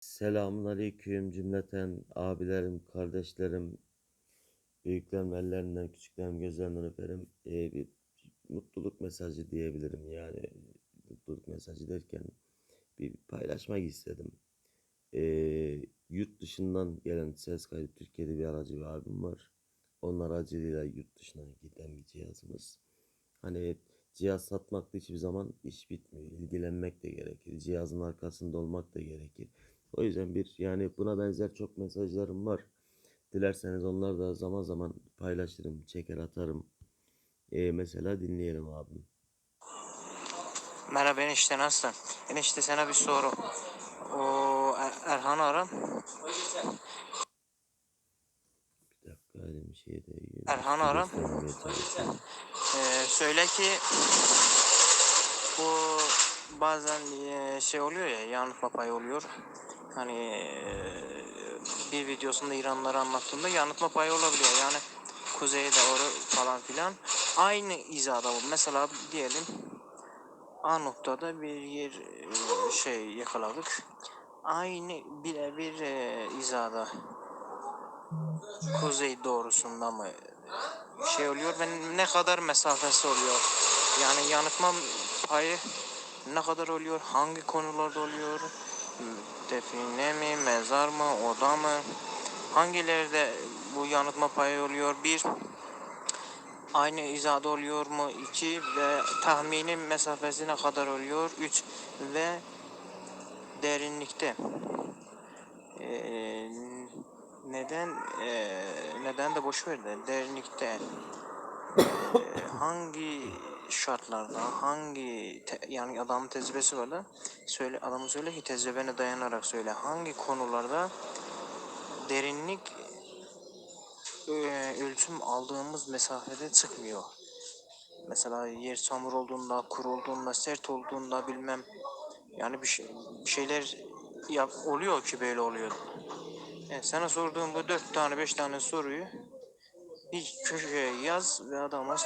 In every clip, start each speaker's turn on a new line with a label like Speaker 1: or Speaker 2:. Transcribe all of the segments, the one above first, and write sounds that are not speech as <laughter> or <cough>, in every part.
Speaker 1: Selamun aleyküm cümleten abilerim, kardeşlerim, büyüklerim ellerinden, küçüklerim gözlerinden öperim. Ee, bir mutluluk mesajı diyebilirim yani mutluluk mesajı derken bir paylaşmak istedim. Ee, yurt dışından gelen ses kaydı Türkiye'de bir aracı bir abim var. Onun aracılığıyla yurt dışına giden bir cihazımız. Hani cihaz satmakta hiçbir zaman iş bitmiyor. İlgilenmek de gerekir. Cihazın arkasında olmak da gerekir. O yüzden bir yani buna benzer çok mesajlarım var. Dilerseniz onları da zaman zaman paylaşırım, çeker atarım. Ee, mesela dinleyelim abim.
Speaker 2: Merhaba enişte nasılsın? Enişte sana bir soru. O Er- Erhan ara.
Speaker 1: Bir dakika elim şeyde.
Speaker 2: Erhan
Speaker 1: üstü
Speaker 2: ara.
Speaker 1: göstermemeye çalışıyorum.
Speaker 2: Ee, söyle ki bu bazen e, şey oluyor ya yanıtma payı oluyor. Hani e, bir videosunda İranlıları anlattığında yanıtma payı olabiliyor. Yani kuzeye doğru falan filan. Aynı hizada bu. Mesela diyelim A noktada bir yer e, şey yakaladık. Aynı birebir e, hizada kuzey doğrusunda mı şey oluyor ve ne kadar mesafesi oluyor? Yani yanıtma payı ne kadar oluyor? Hangi konularda oluyor? Define mi, mezar mı, oda mı? Hangilerde bu yanıtma payı oluyor? Bir, aynı hizada oluyor mu? İki ve tahmini mesafesi ne kadar oluyor? Üç ve derinlikte. Ee, neden ee, neden de boş ver de derinlikte ee, hangi şartlarda hangi te- yani adamın tecrübesi var da söyle adamı söyle ki tecrübene dayanarak söyle hangi konularda derinlik ee, ölçüm aldığımız mesafede çıkmıyor. Mesela yer çamur olduğunda, kuru olduğunda, sert olduğunda bilmem yani bir, şey, bir şeyler yap, oluyor ki böyle oluyor. Yani sana sorduğum bu dört tane beş tane soruyu bir köşeye yaz ve adama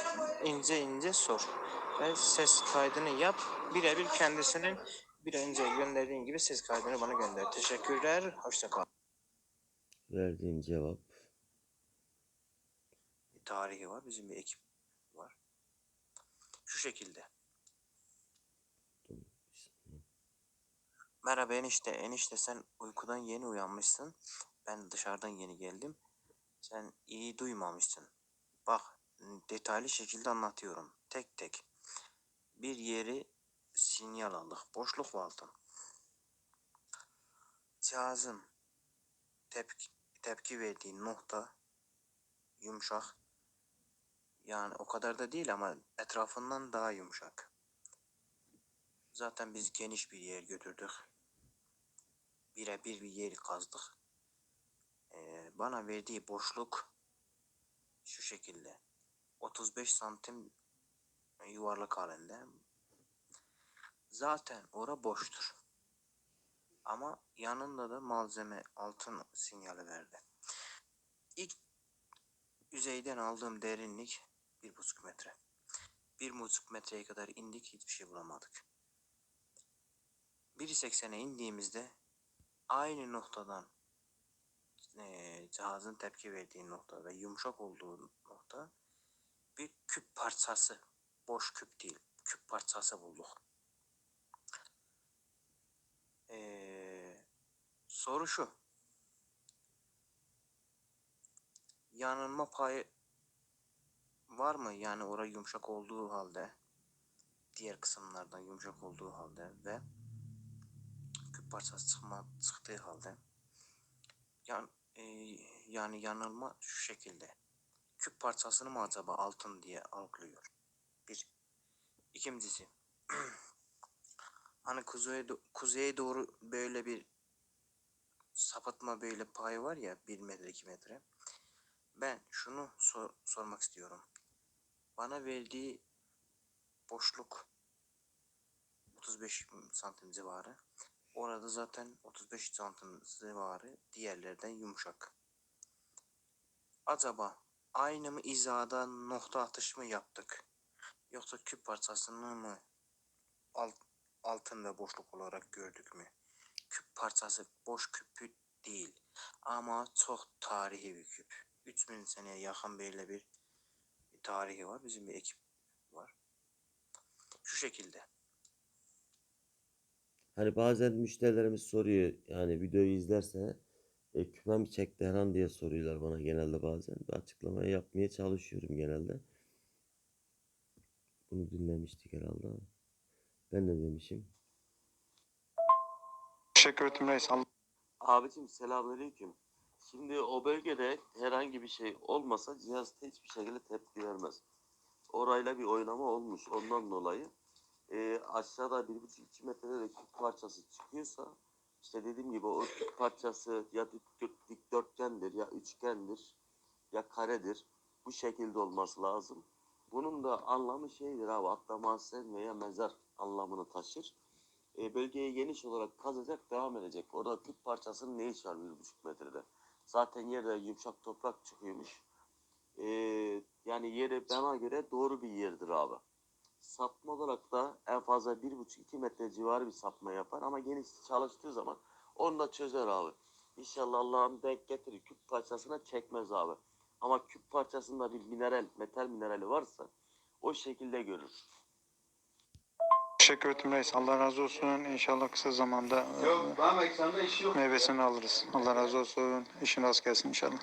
Speaker 2: ince ince sor. Ve ses kaydını yap. Birebir kendisinin bir önce gönderdiğin gibi ses kaydını bana gönder. Teşekkürler. Hoşça kal.
Speaker 1: Verdiğim cevap
Speaker 2: Bir tarihi var. Bizim bir ekip var. Şu şekilde. Merhaba enişte. Enişte sen uykudan yeni uyanmışsın. Ben dışarıdan yeni geldim. Sen iyi duymamışsın. Bak detaylı şekilde anlatıyorum. Tek tek. Bir yeri sinyal aldık. Boşluk vardı. Cihazın tepki, tepki verdiği nokta yumuşak. Yani o kadar da değil ama etrafından daha yumuşak. Zaten biz geniş bir yer götürdük. Birebir bir yer kazdık. Bana verdiği boşluk şu şekilde. 35 santim yuvarlak halinde. Zaten ora boştur. Ama yanında da malzeme altın sinyali verdi. İlk yüzeyden aldığım derinlik bir buçuk metre. Bir buçuk metreye kadar indik hiçbir şey bulamadık. 1.80'e indiğimizde aynı noktadan eee, cihazın tepki verdiği nokta ve yumuşak olduğu nokta bir küp parçası. Boş küp değil. Küp parçası bulduk. Eee, soru şu. Yanılma payı var mı? Yani orası yumuşak olduğu halde diğer kısımlardan yumuşak olduğu halde ve küp parçası çıkma, çıktığı halde yan, e, yani yanılma şu şekilde. Küp parçasını mı acaba altın diye algılıyor? Bir. İkincisi. <clears throat> hani kuzeye, do- kuzeye doğru böyle bir sapıtma böyle pay var ya 1 metre 2 metre. Ben şunu sor- sormak istiyorum. Bana verdiği boşluk 35 santim civarı. Orada zaten 35 santim civarı diğerlerden yumuşak. Acaba aynı mı izada nokta atış mı yaptık? Yoksa küp parçasını mı alt, altın ve boşluk olarak gördük mü? küp parçası, boş küpü değil. Ama çok tarihi bir küp. 3000 seneye yakın böyle bir tarihi var. Bizim bir ekip var. Şu şekilde.
Speaker 1: Hani bazen müşterilerimiz soruyor yani videoyu izlerse e, küpe mi çekti her an diye soruyorlar bana genelde bazen. Bir açıklamayı yapmaya çalışıyorum genelde. Bunu dinlemiştik herhalde. Ben de demişim.
Speaker 3: Teşekkür ederim reis.
Speaker 1: Abicim selamünaleyküm. Şimdi o bölgede herhangi bir şey olmasa cihaz hiçbir şekilde tepki vermez. Orayla bir oynama olmuş. Ondan dolayı e, aşağıda 1,5-2 metrede de küp parçası çıkıyorsa işte dediğim gibi o küp parçası ya dik- dik- dikdörtgendir ya üçgendir ya karedir. Bu şekilde olması lazım. Bunun da anlamı şeydir abi hatta mahzen veya mezar anlamını taşır. E, bölgeye geniş olarak kazacak devam edecek. Orada küp parçasının ne işi var 1,5 metrede? Zaten yerde yumuşak toprak çıkıyormuş. E, yani yeri bana göre doğru bir yerdir abi. Sapma olarak da en fazla 1,5-2 metre civarı bir sapma yapar ama geniş çalıştığı zaman onu da çözer abi. İnşallah Allah'ım denk getirir. Küp parçasına çekmez abi. Ama küp parçasında bir mineral, metal minerali varsa o şekilde görür.
Speaker 3: teşekkür ederim reis. Allah razı olsun. İnşallah kısa zamanda e,
Speaker 4: Yok, yok.
Speaker 3: meyvesini alırız. Allah razı olsun. İşin rast gelsin inşallah.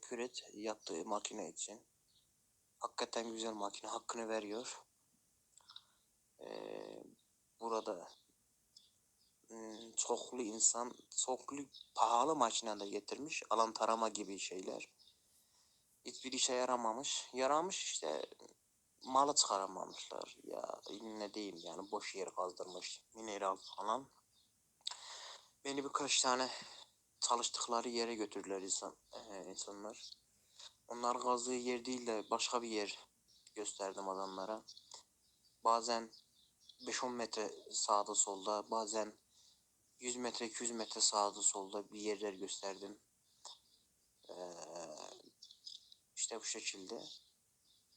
Speaker 2: Küret yaptığı makine için. Hakikaten güzel makine. Hakkını veriyor. Ee, burada hmm, çoklu insan, çoklu pahalı makine de getirmiş. Alan tarama gibi şeyler. Hiçbir işe yaramamış. Yaramış işte malı çıkaramamışlar. Ya ne diyeyim yani boş yer kazdırmış. Mineral falan. Beni birkaç tane çalıştıkları yere götürdüler insan, eee, insanlar. Onlar kazdığı yer değil de başka bir yer gösterdim adamlara. Bazen 5-10 metre sağda solda, bazen 100 metre 200 metre sağda solda bir yerler gösterdim. Eee işte bu şekilde.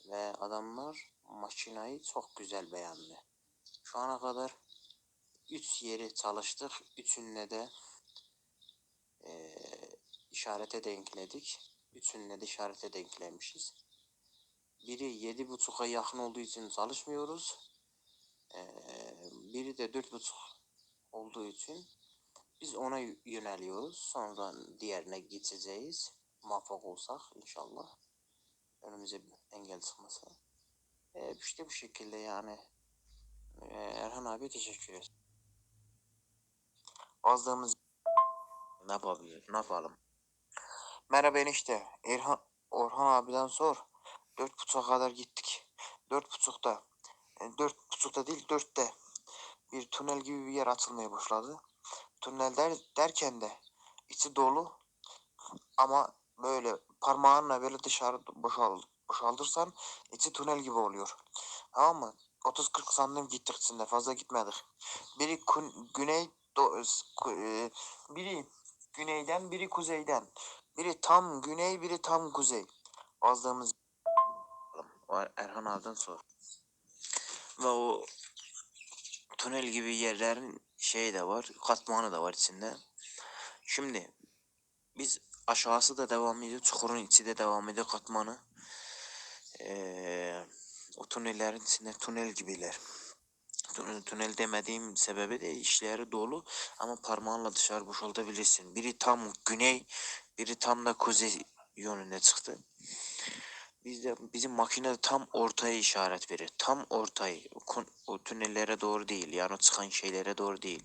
Speaker 2: Ve adamlar makinayı çok güzel beğendi. Şu ana kadar 3 yeri çalıştık. Üçünde de eee, işarete denkledik. Üçünde de işarete denklemişiz. Biri yedi buçuğa yakın olduğu için çalışmıyoruz. Eee, biri de dört buçuk olduğu için biz ona yöneliyoruz. Sonra diğerine geçeceğiz. Muvaffak olsak inşallah. Önümüze bir engel çıkmasa. Eee işte bu şekilde yani. Eee, Erhan abi teşekkür ederim. Azdığımız ne yapabiliriz? Ne yapalım? Merhaba enişte. Erhan, Orhan abiden sor. Dört buçuğa kadar gittik. Dört buçukta. e, Dört buçukta değil dörtte. Bir tünel gibi bir yer açılmaya başladı. Tünel der, derken de içi dolu ama böyle parmağınla böyle dışarı boşal, boşaltırsan içi tünel gibi oluyor. Tamam mı? 30-40 santim gittik içinde fazla gitmedik. Biri kun- güney do, e, biri güneyden biri kuzeyden. Biri tam güney biri tam kuzey. Azdığımız var Erhan abiden sor. Ve o tünel gibi yerlerin şeyi de var, katmanı da var içinde. Şimdi biz aşağısı da devam ediyor, çukurun içi de devam ediyor katmanı. Ee, o tünellerin içinde tünel gibiler. Tünel, tünel demediğim sebebi de işleri dolu ama parmağınla dışarı boşaltabilirsin. Biri tam güney, biri tam da kuzey yönünde çıktı. Bizde bizim makine tam ortaya işaret verir. Tam ortayı. O, tünellere doğru değil. Yani o çıkan şeylere doğru değil.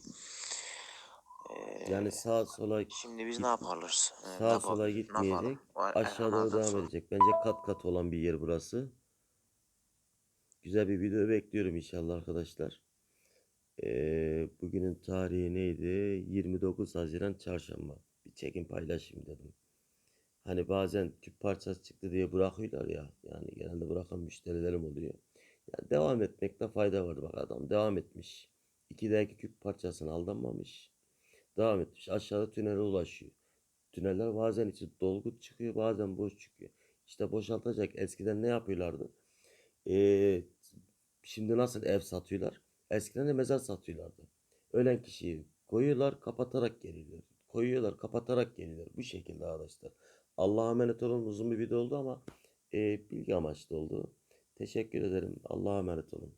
Speaker 2: Ee,
Speaker 1: Yani sağa sola
Speaker 2: şimdi biz ne yaparız? Ee,
Speaker 1: sağa sola gitmeyecek.
Speaker 2: yapalım? Var
Speaker 1: Aşağı doğru devam edecek. Bence kat kat olan bir yer burası. Güzel bir video bekliyorum inşallah arkadaşlar. Ee, bugünün tarihi neydi? 29 Haziran Çarşamba. Bir çekim paylaşayım dedim. Hani bazen tüp parçası çıktı diye bırakıyorlar ya. Yani genelde bırakan müşterilerim oluyor. Yani devam etmekte fayda var. Bak adam devam etmiş. İkideki küp parçasını aldanmamış. Devam etmiş. Aşağıda tünele ulaşıyor. Tüneller bazen içi dolgu çıkıyor bazen boş çıkıyor. İşte boşaltacak. Eskiden ne yapıyorlardı? Ee, şimdi nasıl ev satıyorlar? Eskiden de mezar satıyorlardı. Ölen kişiyi Koyuyorlar kapatarak geliyorlar. Koyuyorlar kapatarak geliyorlar. Bu şekilde arkadaşlar. Allah'a emanet olun. Uzun bir video oldu ama e, bilgi amaçlı oldu. Teşekkür ederim. Allah'a emanet olun.